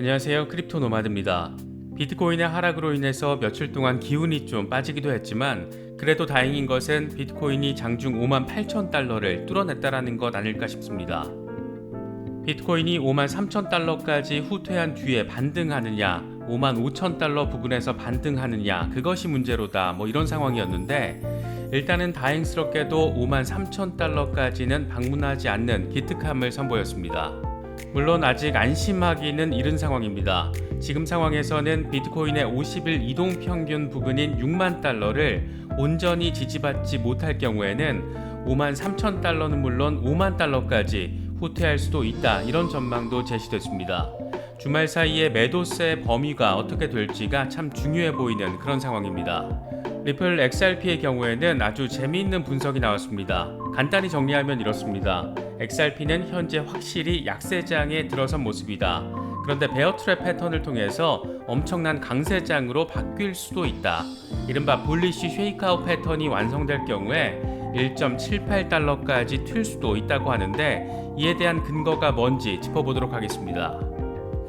안녕하세요. 크립토 노마드입니다. 비트코인의 하락으로 인해서 며칠 동안 기운이 좀 빠지기도 했지만 그래도 다행인 것은 비트코인이 장중 5만 8천 달러를 뚫어냈다라는 것 아닐까 싶습니다. 비트코인이 5만 3천 달러까지 후퇴한 뒤에 반등하느냐, 5만 5천 달러 부근에서 반등하느냐, 그것이 문제로다. 뭐 이런 상황이었는데 일단은 다행스럽게도 5만 3천 달러까지는 방문하지 않는 기특함을 선보였습니다. 물론 아직 안심하기는 이른 상황입니다. 지금 상황에서는 비트코인의 50일 이동 평균 부근인 6만 달러를 온전히 지지받지 못할 경우에는 5만 3천 달러는 물론 5만 달러까지 후퇴할 수도 있다. 이런 전망도 제시됐습니다. 주말 사이에 매도세 범위가 어떻게 될지가 참 중요해 보이는 그런 상황입니다. 리플 XRP의 경우에는 아주 재미있는 분석이 나왔습니다. 간단히 정리하면 이렇습니다. XRP는 현재 확실히 약세장에 들어선 모습이다. 그런데 베어트랩 패턴을 통해서 엄청난 강세장으로 바뀔 수도 있다. 이른바 bullish 쉐이크아웃 패턴이 완성될 경우에 1.78달러까지 튈 수도 있다고 하는데 이에 대한 근거가 뭔지 짚어보도록 하겠습니다.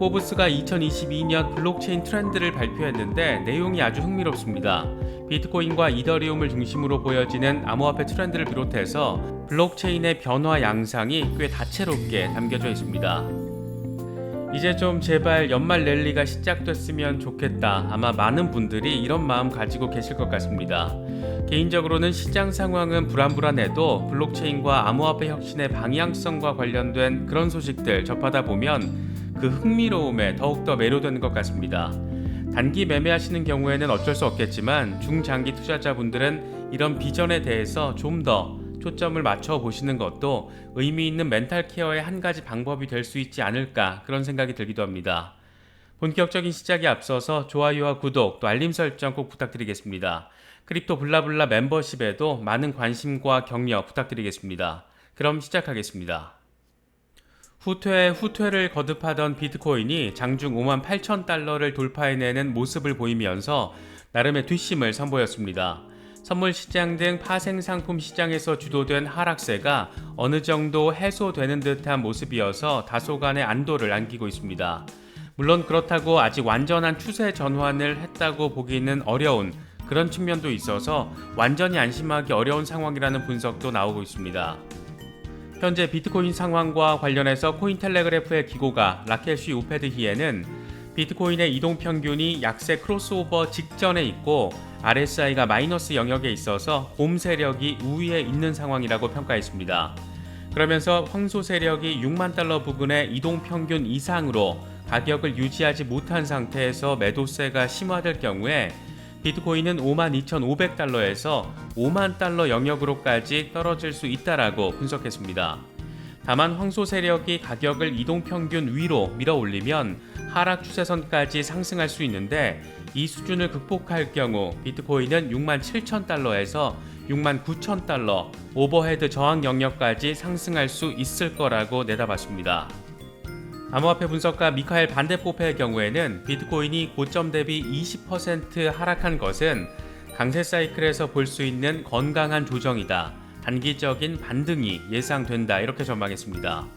포브스가 2022년 블록체인 트렌드를 발표했는데 내용이 아주 흥미롭습니다. 비트코인과 이더리움을 중심으로 보여지는 암호화폐 트렌드를 비롯해서 블록체인의 변화 양상이 꽤 다채롭게 담겨져 있습니다. 이제 좀 제발 연말 랠리가 시작됐으면 좋겠다. 아마 많은 분들이 이런 마음 가지고 계실 것 같습니다. 개인적으로는 시장 상황은 불안불안해도 블록체인과 암호화폐 혁신의 방향성과 관련된 그런 소식들 접하다 보면 그 흥미로움에 더욱더 매료되는 것 같습니다. 단기 매매하시는 경우에는 어쩔 수 없겠지만 중장기 투자자분들은 이런 비전에 대해서 좀 더 초점을 맞춰 보시는 것도 의미 있는 멘탈 케어의 한 가지 방법이 될 수 있지 않을까 그런 생각이 들기도 합니다. 본격적인 시작에 앞서서 좋아요와 구독 또 알림 설정 꼭 부탁드리겠습니다. 크립토 블라블라 멤버십에도 많은 관심과 격려 부탁드리겠습니다. 그럼 시작하겠습니다. 후퇴 후퇴를 거듭하던 비트코인이 장중 5만 8천 달러를 돌파해내는 모습을 보이면서 나름의 뒷심을 선보였습니다. 선물 시장 등 파생 상품 시장에서 주도된 하락세가 어느 정도 해소되는 듯한 모습이어서 다소간의 안도를 안기고 있습니다. 물론 그렇다고 아직 완전한 추세 전환을 했다고 보기는 어려운 그런 측면도 있어서 완전히 안심하기 어려운 상황이라는 분석도 나오고 있습니다. 현재 비트코인 상황과 관련해서 코인텔레그래프의 기고가 라켓쉬 우페드히에는 비트코인의 이동 평균이 약세 크로스오버 직전에 있고 RSI가 마이너스 영역에 있어서 곰 세력이 우위에 있는 상황이라고 평가했습니다. 그러면서 황소 세력이 6만 달러 부근의 이동 평균 이상으로 가격을 유지하지 못한 상태에서 매도세가 심화될 경우에 비트코인은 52,500달러에서 5만 달러 영역으로까지 떨어질 수 있다라고 분석했습니다. 다만 황소 세력이 가격을 이동 평균 위로 밀어 올리면 하락 추세선까지 상승할 수 있는데 이 수준을 극복할 경우 비트코인은 6만 7천 달러에서 6만 9천 달러 오버헤드 저항 영역까지 상승할 수 있을 거라고 내다봤습니다. 암호화폐 분석가 미카엘 반데포페의 경우에는 비트코인이 고점 대비 20% 하락한 것은 강세 사이클에서 볼 수 있는 건강한 조정이다. 단기적인 반등이 예상된다. 이렇게 전망했습니다.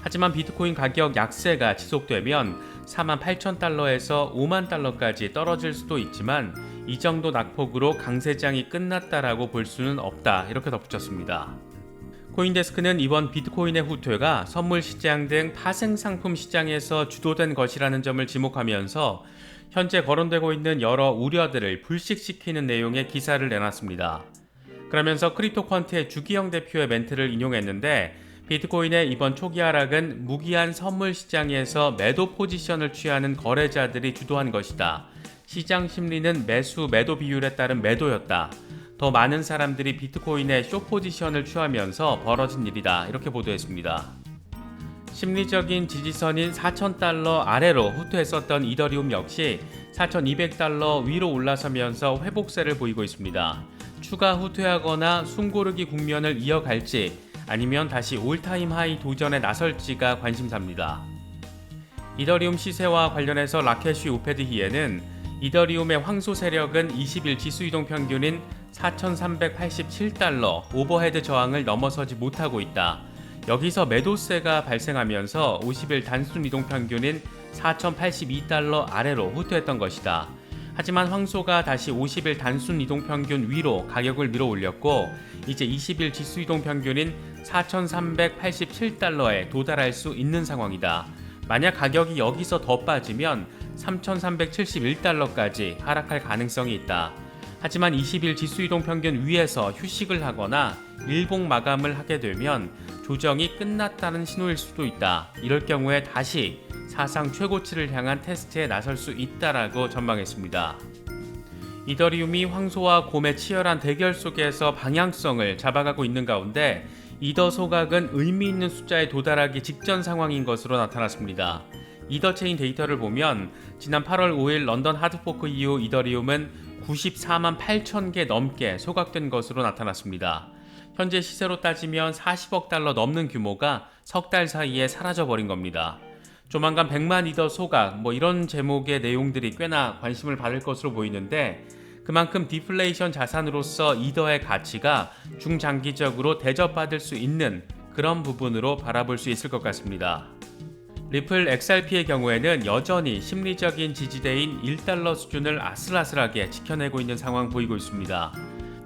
하지만 비트코인 가격 약세가 지속되면 4만 8천 달러에서 5만 달러까지 떨어질 수도 있지만 이 정도 낙폭으로 강세장이 끝났다라고 볼 수는 없다. 이렇게 덧붙였습니다. 코인데스크는 이번 비트코인의 후퇴가 선물 시장 등 파생 상품 시장에서 주도된 것이라는 점을 지목하면서 현재 거론되고 있는 여러 우려들을 불식시키는 내용의 기사를 내놨습니다. 그러면서 크립토 퀀트의 주기영 대표의 멘트를 인용했는데 비트코인의 이번 초기 하락은 무기한 선물 시장에서 매도 포지션을 취하는 거래자들이 주도한 것이다. 시장 심리는 매수 매도 비율에 따른 매도였다. 더 많은 사람들이 비트코인의 쇼 포지션을 취하면서 벌어진 일이다. 이렇게 보도했습니다. 심리적인 지지선인 4,000달러 아래로 후퇴했었던 이더리움 역시 4,200달러 위로 올라서면서 회복세를 보이고 있습니다. 추가 후퇴하거나 숨고르기 국면을 이어갈지 아니면 다시 올타임 하이 도전에 나설지가 관심사입니다. 이더리움 시세와 관련해서 라켓쉬 우페드히에는 이더리움의 황소 세력은 20일 지수 이동 평균인 4,387달러 오버헤드 저항을 넘어서지 못하고 있다. 여기서 매도세가 발생하면서 50일 단순 이동 평균인 4,082달러 아래로 후퇴했던 것이다. 하지만 황소가 다시 50일 단순 이동 평균 위로 가격을 밀어 올렸고 이제 20일 지수 이동 평균인 4,387달러에 도달할 수 있는 상황이다. 만약 가격이 여기서 더 빠지면 3,371달러까지 하락할 가능성이 있다. 하지만 20일 지수 이동 평균 위에서 휴식을 하거나 일봉 마감을 하게 되면 조정이 끝났다는 신호일 수도 있다. 이럴 경우에 다시 사상 최고치를 향한 테스트에 나설 수 있다라고 전망했습니다. 이더리움이 황소와 곰의 치열한 대결 속에서 방향성을 잡아가고 있는 가운데 이더 소각은 의미 있는 숫자에 도달하기 직전 상황인 것으로 나타났습니다. 이더 체인 데이터를 보면 지난 8월 5일 런던 하드포크 이후 이더리움은 94만 8천 개 넘게 소각된 것으로 나타났습니다. 현재 시세로 따지면 40억 달러 넘는 규모가 석 달 사이에 사라져 버린 겁니다. 조만간 100만 이더 소각 뭐 이런 제목의 내용들이 꽤나 관심을 받을 것으로 보이는데 그만큼 디플레이션 자산으로서 이더의 가치가 중장기적으로 대접받을 수 있는 그런 부분으로 바라볼 수 있을 것 같습니다. 리플 XRP의 경우에는 여전히 심리적인 지지대인 1달러 수준을 아슬아슬하게 지켜내고 있는 상황 보이고 있습니다.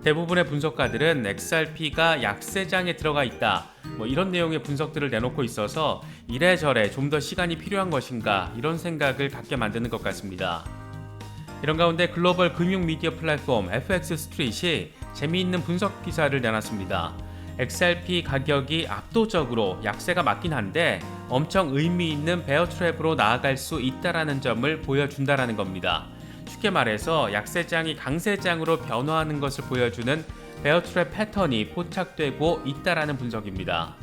대부분의 분석가들은 XRP가 약세장에 들어가 있다. 뭐 이런 내용의 분석들을 내놓고 있어서 이래저래 좀 더 시간이 필요한 것인가 이런 생각을 갖게 만드는 것 같습니다. 이런 가운데 글로벌 금융 미디어 플랫폼 FX 스트릿이 재미있는 분석 기사를 내놨습니다. XRP 가격이 압도적으로 약세가 맞긴 한데 엄청 의미 있는 베어 트랩으로 나아갈 수 있다라는 점을 보여준다라는 겁니다. 쉽게 말해서 약세장이 강세장으로 변화하는 것을 보여주는 베어 트랩 패턴이 포착되고 있다라는 분석입니다.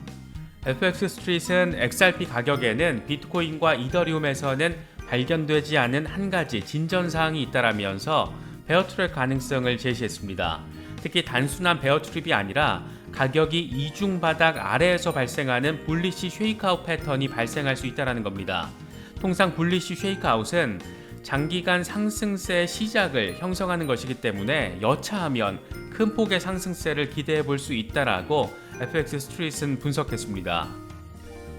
FX 스트릿은 XRP 가격에는 비트코인과 이더리움에서는 발견되지 않은 한 가지 진전 사항이 있다라면서 베어 트랩 가능성을 제시했습니다. 특히 단순한 베어 트랩이 아니라 가격이 이중 바닥 아래에서 발생하는 불리시 쉐이크아웃 패턴이 발생할 수 있다는 겁니다. 통상 불리시 쉐이크아웃은 장기간 상승세의 시작을 형성하는 것이기 때문에 여차하면 큰 폭의 상승세를 기대해 볼 수 있다라고 FX 스트릿은 분석했습니다.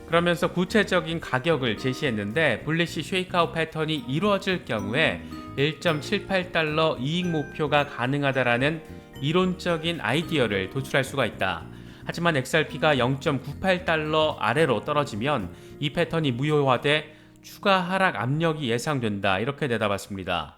그러면서 구체적인 가격을 제시했는데 불리시 쉐이크아웃 패턴이 이루어질 경우에 1.78달러 이익 목표가 가능하다라는 이론적인 아이디어를 도출할 수가 있다. 하지만 XRP가 0.98달러 아래로 떨어지면 이 패턴이 무효화돼 추가 하락 압력이 예상된다. 이렇게 내다봤습니다.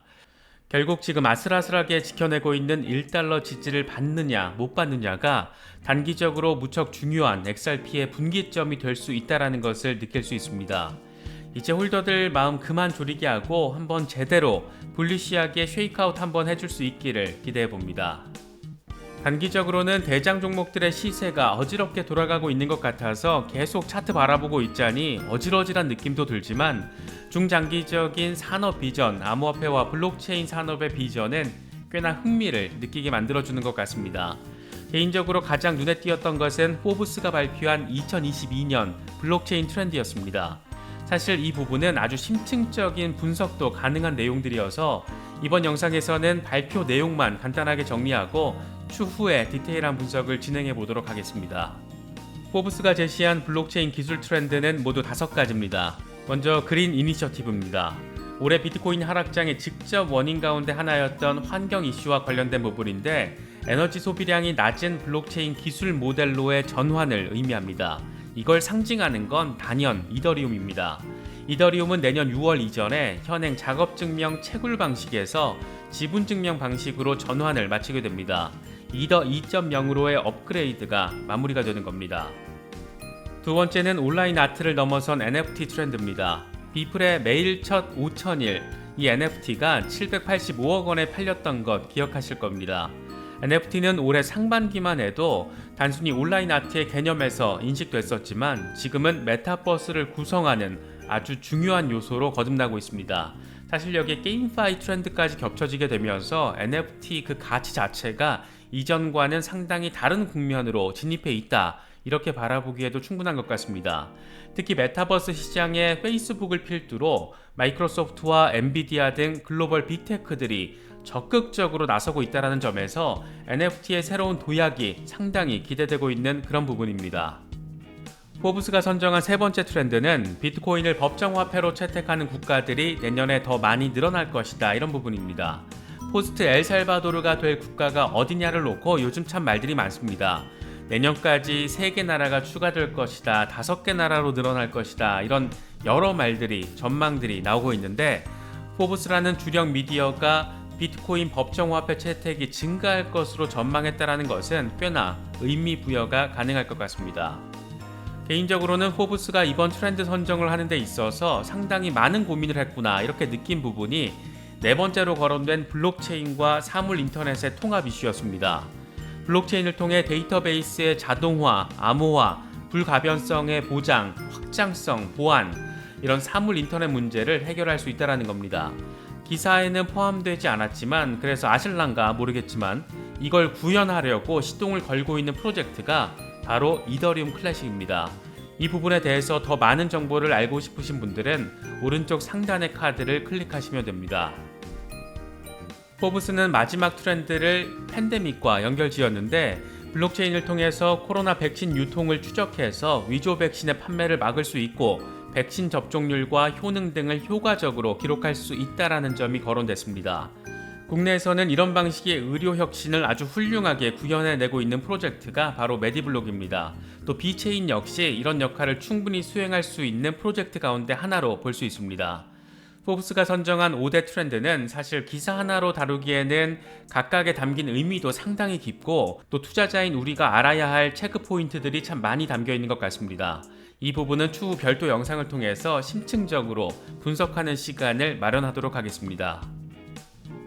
결국 지금 아슬아슬하게 지켜내고 있는 1달러 지지를 받느냐 못 받느냐가 단기적으로 무척 중요한 XRP의 분기점이 될 수 있다라는 것을 느낄 수 있습니다. 이제 홀더들 마음 그만 졸이게 하고 한번 제대로 불리시하게 쉐이크아웃 한번 해줄 수 있기를 기대해 봅니다. 단기적으로는 대장 종목들의 시세가 어지럽게 돌아가고 있는 것 같아서 계속 차트 바라보고 있자니 어질어질한 느낌도 들지만 중장기적인 산업 비전, 암호화폐와 블록체인 산업의 비전은 꽤나 흥미를 느끼게 만들어주는 것 같습니다. 개인적으로 가장 눈에 띄었던 것은 포브스가 발표한 2022년 블록체인 트렌드였습니다. 사실 이 부분은 아주 심층적인 분석도 가능한 내용들이어서 이번 영상에서는 발표 내용만 간단하게 정리하고 추후에 디테일한 분석을 진행해 보도록 하겠습니다. 포브스가 제시한 블록체인 기술 트렌드는 모두 다섯 가지입니다. 먼저 그린 이니셔티브입니다. 올해 비트코인 하락장의 직접 원인 가운데 하나였던 환경 이슈와 관련된 부분인데 에너지 소비량이 낮은 블록체인 기술 모델로의 전환을 의미합니다. 이걸 상징하는 건 단연 이더리움입니다. 이더리움은 내년 6월 이전에 현행 작업 증명 채굴 방식에서 지분 증명 방식으로 전환을 마치게 됩니다. 이더 2.0으로의 업그레이드가 마무리가 되는 겁니다. 두 번째는 온라인 아트를 넘어선 NFT 트렌드입니다. 비플의 매일 첫 5천일 이 NFT가 785억 원에 팔렸던 것 기억하실 겁니다. NFT는 올해 상반기만 해도 단순히 온라인 아트의 개념에서 인식됐었지만 지금은 메타버스를 구성하는 아주 중요한 요소로 거듭나고 있습니다. 사실 여기에 게임파이 트렌드까지 겹쳐지게 되면서 NFT 그 가치 자체가 이전과는 상당히 다른 국면으로 진입해 있다. 이렇게 바라보기에도 충분한 것 같습니다. 특히 메타버스 시장에 페이스북을 필두로 마이크로소프트와 엔비디아 등 글로벌 빅테크들이 적극적으로 나서고 있다는 점에서 NFT의 새로운 도약이 상당히 기대되고 있는 그런 부분입니다. 포브스가 선정한 세 번째 트렌드는 비트코인을 법정 화폐로 채택하는 국가들이 내년에 더 많이 늘어날 것이다 이런 부분입니다. 포스트 엘살바도르가 될 국가가 어디냐를 놓고 요즘 참 말들이 많습니다. 내년까지 3개 나라가 추가될 것이다, 5개 나라로 늘어날 것이다 이런 여러 말들이 전망들이 나오고 있는데 포브스라는 주력 미디어가 비트코인 법정화폐 채택이 증가할 것으로 전망했다라는 것은 꽤나 의미 부여가 가능할 것 같습니다. 개인적으로는 포브스가 이번 트렌드 선정을 하는 데 있어서 상당히 많은 고민을 했구나 이렇게 느낀 부분이 네 번째로 거론된 블록체인과 사물 인터넷의 통합 이슈였습니다. 블록체인을 통해 데이터베이스의 자동화, 암호화, 불가변성의 보장, 확장성, 보안 이런 사물 인터넷 문제를 해결할 수 있다라는 겁니다. 기사에는 포함되지 않았지만 그래서 아실란가 모르겠지만 이걸 구현하려고 시동을 걸고 있는 프로젝트가 바로 이더리움 클래식입니다. 이 부분에 대해서 더 많은 정보를 알고 싶으신 분들은 오른쪽 상단의 카드를 클릭하시면 됩니다. 포브스는 마지막 트렌드를 팬데믹과 연결 지었는데 블록체인을 통해서 코로나 백신 유통을 추적해서 위조 백신의 판매를 막을 수 있고 백신 접종률과 효능 등을 효과적으로 기록할 수 있다라는 점이 거론됐습니다. 국내에서는 이런 방식의 의료 혁신을 아주 훌륭하게 구현해내고 있는 프로젝트가 바로 메디블록입니다. 또 비체인 역시 이런 역할을 충분히 수행할 수 있는 프로젝트 가운데 하나로 볼 수 있습니다. 포브스가 선정한 5대 트렌드는 사실 기사 하나로 다루기에는 각각에 담긴 의미도 상당히 깊고 또 투자자인 우리가 알아야 할 체크 포인트들이 참 많이 담겨 있는 것 같습니다. 이 부분은 추후 별도 영상을 통해서 심층적으로 분석하는 시간을 마련하도록 하겠습니다.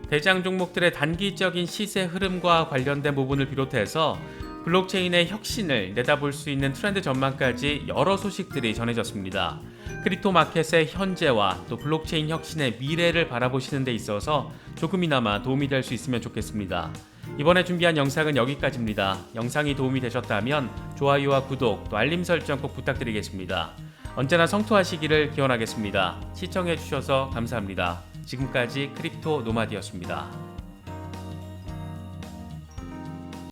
대장 종목들의 단기적인 시세 흐름과 관련된 부분을 비롯해서 블록체인의 혁신을 내다볼 수 있는 트렌드 전망까지 여러 소식들이 전해졌습니다. 크립토 마켓의 현재와 또 블록체인 혁신의 미래를 바라보시는 데 있어서 조금이나마 도움이 될 수 있으면 좋겠습니다. 이번에 준비한 영상은 여기까지입니다. 영상이 도움이 되셨다면 좋아요와 구독 또 알림 설정 꼭 부탁드리겠습니다. 언제나 성투하시기를 기원하겠습니다. 시청해주셔서 감사합니다. 지금까지 크립토 노마디였습니다.